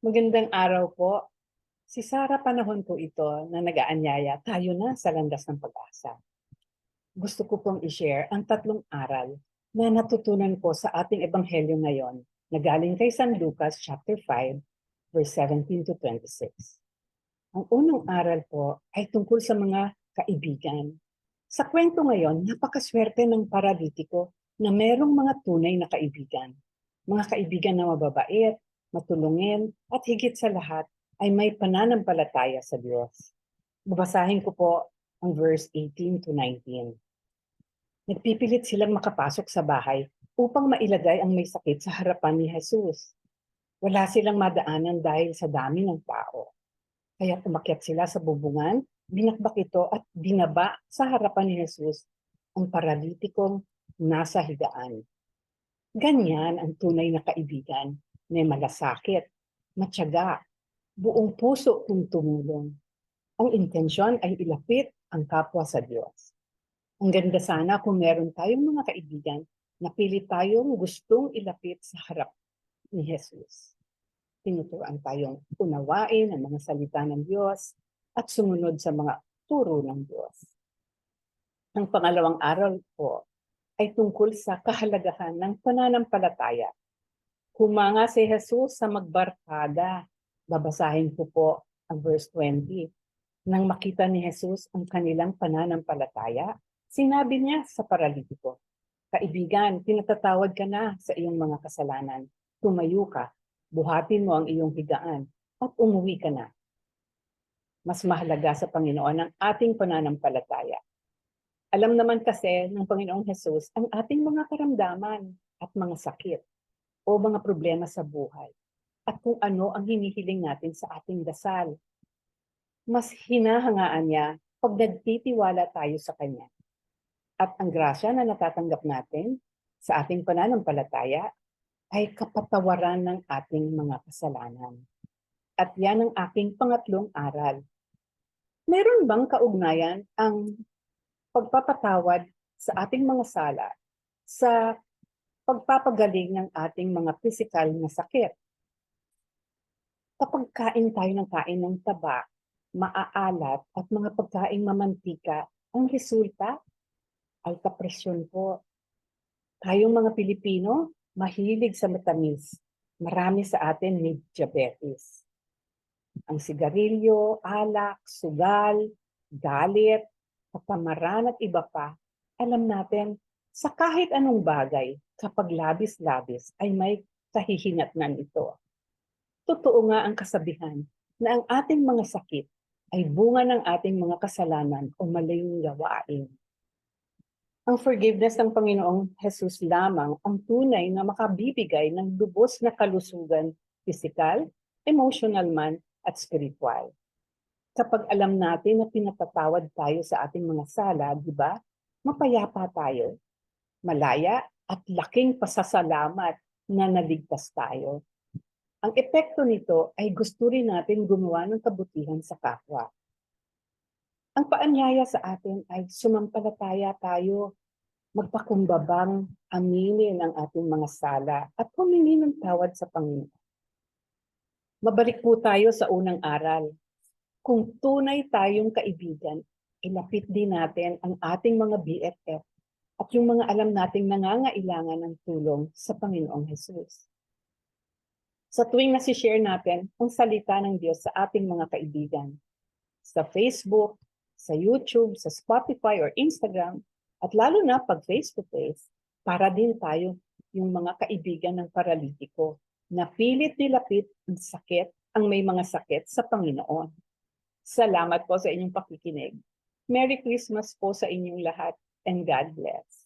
Magandang araw po. Si Sara panahon po ito na nag-aanyaya tayo na sa landas ng pag-asa. Gusto ko pong i-share ang tatlong aral na natutunan ko sa ating ebanghelyo ngayon na galing kay San Lucas chapter 5 verse 17 to 26. Ang unang aral po ay tungkol sa mga kaibigan. Sa kwento ngayon, napakaswerte ng paralitiko na merong mga tunay na kaibigan. Mga kaibigan na mababait, matulungin, at higit sa lahat ay may pananampalataya sa Diyos. Babasahin ko po ang verse 18 to 19. Nagpipilit silang makapasok sa bahay upang mailagay ang may sakit sa harapan ni Jesus. Wala silang madaanan dahil sa dami ng tao. Kaya umakyat sila sa bubungan, binakbak ito at binaba sa harapan ni Jesus ang paralitikong nasa higaan. Ganyan ang tunay na kaibigan, may malasakit, matyaga, buong puso kung tumulong. Ang intensyon ay ilapit ang kapwa sa Diyos. Ang ganda sana kung meron tayong mga kaibigan na pilit tayong gustong ilapit sa harap ni Jesus. Tinuturoan tayong unawain ang mga salita ng Diyos at sumunod sa mga turo ng Diyos. Ang pangalawang aral po ay tungkol sa kahalagahan ng pananampalataya. Humanga si Jesus sa magbarkada. Babasahin ko po ang verse 20. Nang makita ni Jesus ang kanilang pananampalataya, sinabi niya sa paralitiko, Kaibigan, pinatatawad ka na sa iyong mga kasalanan. Tumayo ka, buhatin mo ang iyong higaan, at umuwi ka na. Mas mahalaga sa Panginoon ang ating pananampalataya. Alam naman kasi ng Panginoong Jesus ang ating mga karamdaman at mga sakit o mga problema sa buhay at kung ano ang hinihiling natin sa ating dasal. Mas hinahangaan niya pag nagtitiwala tayo sa Kanya. At ang grasya na natatanggap natin sa ating pananampalataya ay kapatawaran ng ating mga kasalanan. At yan ang aking pangatlong aral. Meron bang kaugnayan ang pagpapatawad sa ating mga sala sa pagpapagaling ng ating mga pisikal na sakit? Kapag kain tayo ng kain ng taba, maaalat at mga pagkaing mamantika, ang resulta, alta presyon po. Tayong mga Pilipino, mahilig sa matamis. Marami sa atin may diabetes. Ang sigarilyo, alak, sugal, galit, kapamaran at iba pa, alam natin sa kahit anong bagay, kapag labis-labis ay may kahihinatnan ito. Totoo nga ang kasabihan na ang ating mga sakit ay bunga ng ating mga kasalanan o maling gawain. Ang forgiveness ng Panginoong Jesus lamang ang tunay na makabibigay ng lubos na kalusugan, pisikal, emotional man, at spiritual. Kapag alam natin na pinapatawad tayo sa ating mga sala, di ba? Mapayapa tayo, malaya, at laking pasasalamat na naligtas tayo. Ang epekto nito ay gusto rin natin gumawa ng kabutihan sa kapwa. Ang paanyaya sa atin ay sumampalataya tayo, magpakumbabang aminin ang ating mga sala at humingi ng tawad sa Panginoon. Mabalik po tayo sa unang aral. Kung tunay tayong kaibigan, ilapit din natin ang ating mga BFF yung mga alam nating nangangailangan ng tulong sa Panginoong Jesus. Sa tuwing nasi-share natin ang salita ng Diyos sa ating mga kaibigan, sa Facebook, sa YouTube, sa Spotify or Instagram, at lalo na pag face-to-face, para din tayo yung mga kaibigan ng paralitiko na pilit nilapit ang sakit, ang may mga sakit sa Panginoon. Salamat po sa inyong pakikinig. Merry Christmas po sa inyong lahat and God bless.